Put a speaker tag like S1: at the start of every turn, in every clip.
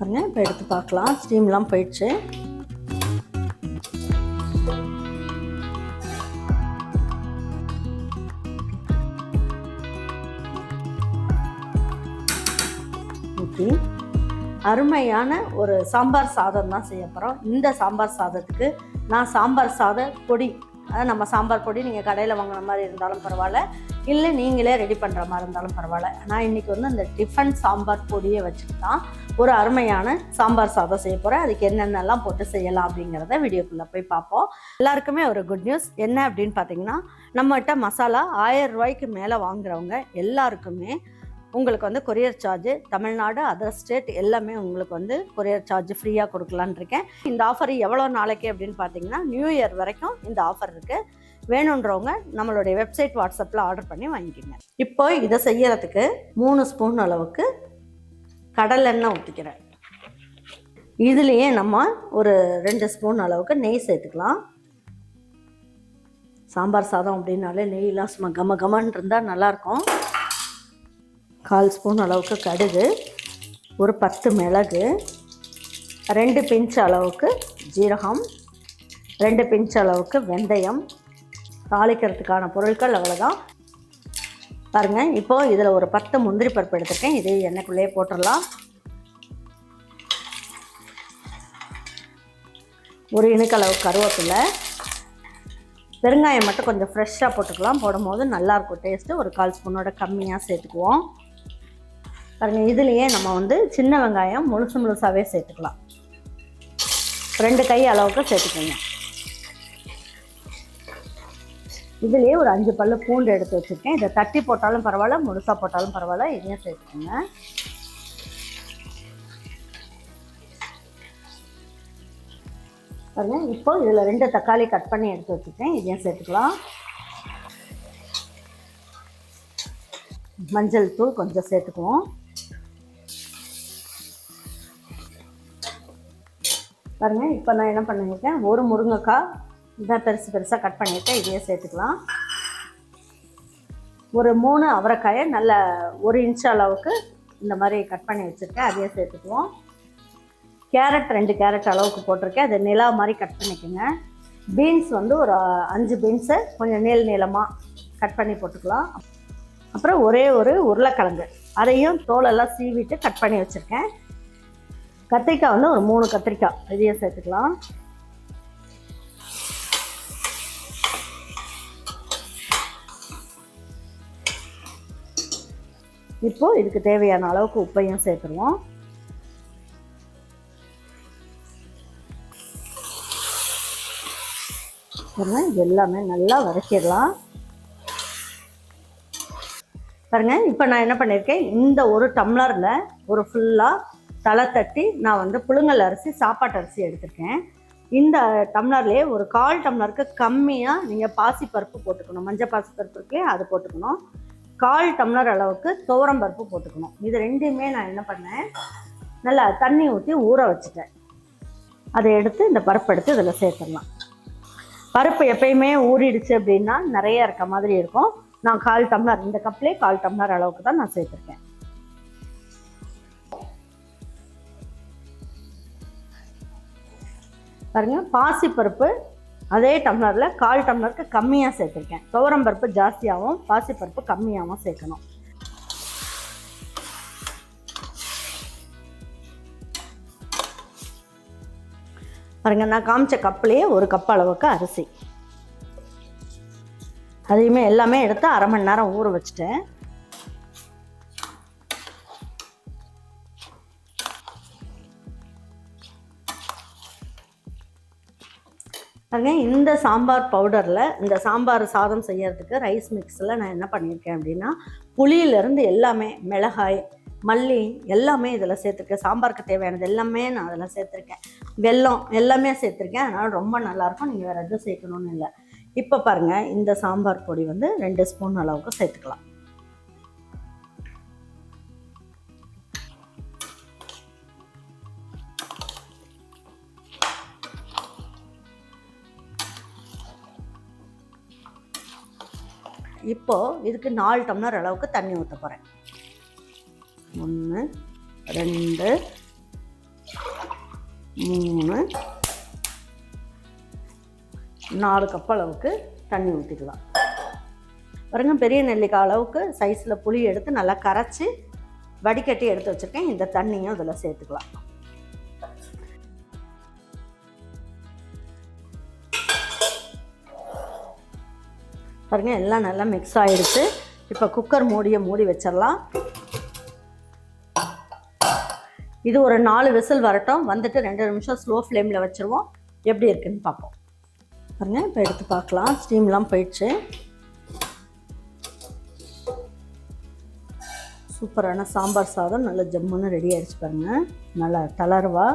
S1: பாருங்க இப்போ எடுத்து பார்க்கலாம். ஸ்டீம்லாம் போயிடுச்சு. ஊற்றி அருமையான ஒரு சாம்பார் சாதம் தான் செய்ய போகிறோம் இந்த சாம்பார் சாதத்துக்கு நான் சாம்பார் சாத பொடி அதாவது நம்ம சாம்பார் பொடி நீங்கள் கடையில் வாங்கின மாதிரி இருந்தாலும் பரவாயில்ல இல்லை நீங்களே ரெடி பண்ணுற மாதிரி இருந்தாலும் பரவாயில்ல. நான் இன்றைக்கி வந்து அந்த டிஃபன் சாம்பார் பொடியை வச்சுட்டு தான் ஒரு அருமையான சாம்பார் சாதம் செய்ய போகிறேன் அதுக்கு என்னென்னலாம் போட்டு செய்யலாம் அப்படிங்கிறத வீடியோக்குள்ளே போய் பார்ப்போம். எல்லாருக்குமே ஒரு குட் நியூஸ் என்ன அப்படின்னு பார்த்தீங்கன்னா நம்மகிட்ட மசாலா ஆயிரம் ரூபாய்க்கு மேலே வாங்குறவங்க எல்லாருக்குமே உங்களுக்கு வந்து courier charge Tamil Nadu other state எல்லாமே உங்களுக்கு வந்து கொரியர் சார்ஜ் ஃப்ரீயாக கொடுக்கலான்னு இருக்கேன். இந்த ஆஃபர் எவ்வளோ நாளைக்கு அப்படின்னு பார்த்தீங்கன்னா நியூ இயர் வரைக்கும் இந்த ஆஃபர் இருக்குது வேணுன்றவங்க நம்மளுடைய வெப்சைட் வாட்ஸ்அப்பில் ஆர்டர் பண்ணி வாங்கிக்கோங்க. இப்போ இதை செய்யறதுக்கு மூணு ஸ்பூன் அளவுக்கு கடலெண்ணெய் ஊற்றிக்கிறேன் இதுலேயே நம்ம ஒரு ரெண்டு ஸ்பூன் அளவுக்கு நெய் சேர்த்துக்கலாம். சாம்பார் சாதம் அப்படின்னாலே நெய்லாம் சும்மா கம கமன்னு இருந்தால் நல்லாயிருக்கும். கால் ஸ்பூன் அளவுக்கு கடுகு ஒரு பத்து மிளகு ரெண்டு பிஞ்ச் அளவுக்கு ஜீரகம் ரெண்டு பிஞ்ச் அளவுக்கு வெந்தயம் தாளிக்கிறதுக்கான பொருட்கள் அவ்வளோதான் பாருங்கள் இப்போது இதில் ஒரு பத்து முந்திரி பருப்பு எடுத்துருக்கேன். இது எண்ணெய்க்குள்ளேயே போட்டுடலாம். ஒரு இணுக்களவு கருவேப்பிலை. பெருங்காயம் மட்டும் கொஞ்சம் ஃப்ரெஷ்ஷாக போட்டுக்கலாம். போடும்போது நல்லாயிருக்கும் டேஸ்ட்டு ஒரு கால் ஸ்பூனோட கம்மியாக சேர்த்துக்குவோம். பாருங்கள் இதுலேயே நம்ம வந்து சின்ன வெங்காயம் முழுசு முழுசாகவே சேர்த்துக்கலாம். ரெண்டு கை அளவுக்கு சேர்த்துக்கோங்க. இதுலேயே ஒரு அஞ்சு பல்லு பூண்டு எடுத்து வச்சுருக்கேன். இதை தட்டி போட்டாலும் பரவாயில்ல முழுசாக போட்டாலும் பரவாயில்ல. இதையும் சேர்த்துக்கோங்க. பாருங்க இப்போ இதில் ரெண்டு தக்காளி கட் பண்ணி எடுத்து வச்சுருக்கேன். இதையும் சேர்த்துக்கலாம். மஞ்சள் தூள் கொஞ்சம் சேர்த்துக்குவோம். பாருங்கள் இப்போ நான் என்ன பண்ணியிருக்கேன் ஒரு முருங்கைக்காய் இதான் பெருசு பெருசாக கட் பண்ணியிருக்கேன் இதையே சேர்த்துக்கலாம். ஒரு மூணு அவரைக்காயை நல்ல ஒரு இன்ச் அளவுக்கு இந்த மாதிரி கட் பண்ணி வச்சுருக்கேன். அதையே சேர்த்துக்குவோம். கேரட் ரெண்டு கேரட் அளவுக்கு போட்டிருக்கேன். அது நிலா மாதிரி கட் பண்ணிக்கோங்க. பீன்ஸ் வந்து ஒரு அஞ்சு பீன்ஸை கொஞ்சம் நீள் நீளமாக கட் பண்ணி போட்டுக்கலாம். அப்புறம் ஒரே ஒரு உருளைக்கிழங்கு. அதையும் தோலெல்லாம் சீவிட்டு கட் பண்ணி வச்சுருக்கேன். கத்திரிக்காய் வந்து ஒரு மூணு கத்திரிக்காய். இதையும் சேர்த்துக்கலாம். இப்போது இதுக்கு தேவையான அளவுக்கு உப்பையும் சேர்த்துருவோம். பாருங்கள் இது எல்லாமே நல்லா வதக்கிடலாம். பாருங்க இப்போ நான் என்ன பண்ணியிருக்கேன் இந்த ஒரு டம்ளரில் ஒரு ஃபுல்லாக தலை தட்டி நான் வந்து புழுங்கல் அரிசி சாப்பாட்டு அரிசி எடுத்திருக்கேன். இந்த டம்ளர்லேயே ஒரு கால் டம்ளருக்கு கம்மியாக நீங்கள் பாசிப்பருப்பு போட்டுக்கணும். மஞ்சள் பாசிப்பருப்பு இருக்கே அது போட்டுக்கணும். கால் டம்ளர் அளவுக்கு துவரம் பருப்பு போட்டுக்கணும். இது ரெண்டையுமே நான் என்ன பண்ணேன்? நல்லா தண்ணி ஊற்றி ஊற வச்சுட்டேன். அதை எடுத்து இந்த பருப்பு எடுத்து இதில் சேர்த்துடலாம். பருப்பு எப்பயுமே ஊறிடுச்சு அப்படின்னா நிறைய இருக்க மாதிரி இருக்கும். நான் கால் டம்ளர் இந்த கப்லேயே கால் டம்ளர் அளவுக்கு தான் நான் சேர்த்துருக்கேன். பாருங்க பாசிப்பருப்பு அதே டம்ளரில் கால் டம்ளருக்கு கம்மியாக சேர்த்துருக்கேன். துவரம் பருப்பு ஜாஸ்தியாகவும் பாசிப்பருப்பு கம்மியாகவும் சேர்க்கணும். பாருங்க நான் காமிச்ச கப்லேயே ஒரு கப் அளவுக்கு அரிசி. அதையுமே எல்லாமே எடுத்து அரை மணி நேரம் ஊற வச்சுட்டேன். பாருங்க இந்த சாம்பார் பவுடரில் இந்த சாம்பார் சாதம் செய்யறதுக்கு ரைஸ் மிக்ஸில் நான் என்ன பண்ணியிருக்கேன் அப்படின்னா புளியிலேருந்து எல்லாமே மிளகாய் மல்லி எல்லாமே இதில் சேர்த்துருக்கேன். சாம்பாருக்கு தேவையானது எல்லாமே நான் அதில் சேர்த்துருக்கேன். வெல்லம் எல்லாமே சேர்த்துருக்கேன். அதனால் ரொம்ப நல்லாயிருக்கும். நீங்கள் வேறு எதுவும் சேர்க்கணும்னு இல்லை. இப்போ பாருங்கள் இந்த சாம்பார் பொடி வந்து ரெண்டு ஸ்பூன் அளவுக்கு சேர்த்துக்கலாம். இப்போது இதுக்கு நாலு டம்ளர் அளவுக்கு தண்ணி ஊற்ற போகிறேன் ஒன்று ரெண்டு மூணு நாலு கப் அளவுக்கு தண்ணி ஊற்றிக்கலாம் பாருங்க பெரிய நெல்லிக்காய் அளவுக்கு சைஸில் புளி எடுத்து நல்லா கரைச்சி வடிகட்டி எடுத்து வச்சுருக்கேன். இந்த தண்ணியும் இதில் சேர்த்துக்கலாம். பாருங்கள் எல்லாம் நல்லா மிக்ஸ் ஆகிடுச்சு இப்போ குக்கர் மூடியை மூடி வச்சிடலாம். இது ஒரு நாலு விசில் வரட்டும். வந்துட்டு ரெண்டு நிமிஷம் ஸ்லோ ஃப்ளேமில் வச்சுருவோம். எப்படி இருக்குன்னு பார்ப்போம். பாருங்கள் இப்போ எடுத்து பார்க்கலாம். ஸ்டீம்லாம் போயிடுச்சு. சூப்பரான சாம்பார் சாதம் நல்ல ஜம்முன்னு ரெடி ஆகிடுச்சு பாருங்கள் நல்லா தளர்வாக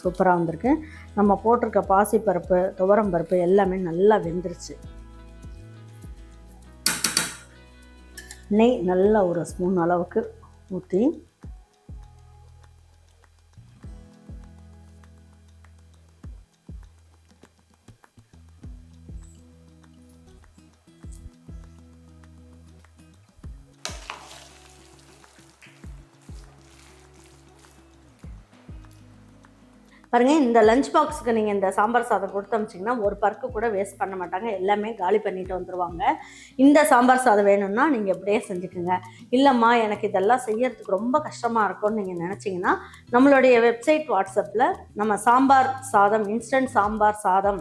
S1: சூப்பராக வந்திருக்கு. நம்ம போட்டிருக்க பாசிப்பருப்பு துவரம் பருப்பு எல்லாமே நல்லா வெந்துருச்சு. நெய் நல்லா ஒரு ஸ்பூன் அளவுக்கு ஊற்றி பாருங்க இந்த லஞ்ச் பாக்ஸுக்கு நீங்கள் இந்த சாம்பார் சாதம் கொடுத்து அமிச்சிங்கன்னா ஒரு பருக்கு கூட வேஸ்ட் பண்ண மாட்டாங்க. எல்லாமே காலி பண்ணிட்டு வந்துடுவாங்க இந்த சாம்பார் சாதம் வேணும்னா நீங்கள் இப்படியே செஞ்சுக்கோங்க. இல்லைம்மா எனக்கு இதெல்லாம் செய்யறதுக்கு ரொம்ப கஷ்டமாக இருக்கும்னு நீங்கள் நினச்சிங்கன்னா நம்மளுடைய வெப்சைட் வாட்ஸ்அப்பில் நம்ம சாம்பார் சாதம் இன்ஸ்டன்ட் சாம்பார் சாதம்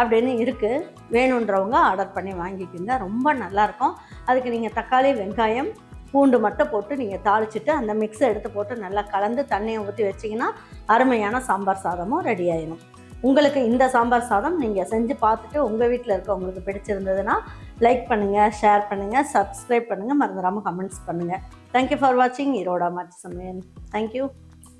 S1: அப்படின்னு இருக்குது வேணுன்றவங்க ஆர்டர் பண்ணி வாங்கிக்கிங்க. ரொம்ப நல்லாயிருக்கும் அதுக்கு நீங்கள் தக்காளி வெங்காயம் பூண்டு மட்டும் போட்டு நீங்கள் தாளிச்சிட்டு அந்த மிக்ஸை எடுத்து போட்டு நல்லா கலந்து தண்ணியை ஊற்றி வச்சிங்கன்னா அருமையான சாம்பார் சாதமும் ரெடி ஆயிடும் உங்களுக்கு இந்த சாம்பார் சாதம் நீங்கள் செஞ்சு பார்த்துட்டு உங்கள் வீட்டில் இருக்கவங்களுக்கு பிடிச்சிருந்ததுன்னா லைக் பண்ணுங்கள் ஷேர் பண்ணுங்கள் சப்ஸ்கிரைப் பண்ணுங்கள் மறந்துடாமல் கமெண்ட்ஸ் பண்ணுங்கள் தேங்க்யூ ஃபார் வாட்சிங் ஈரோடா மாற்றி சமையல். தேங்க்யூ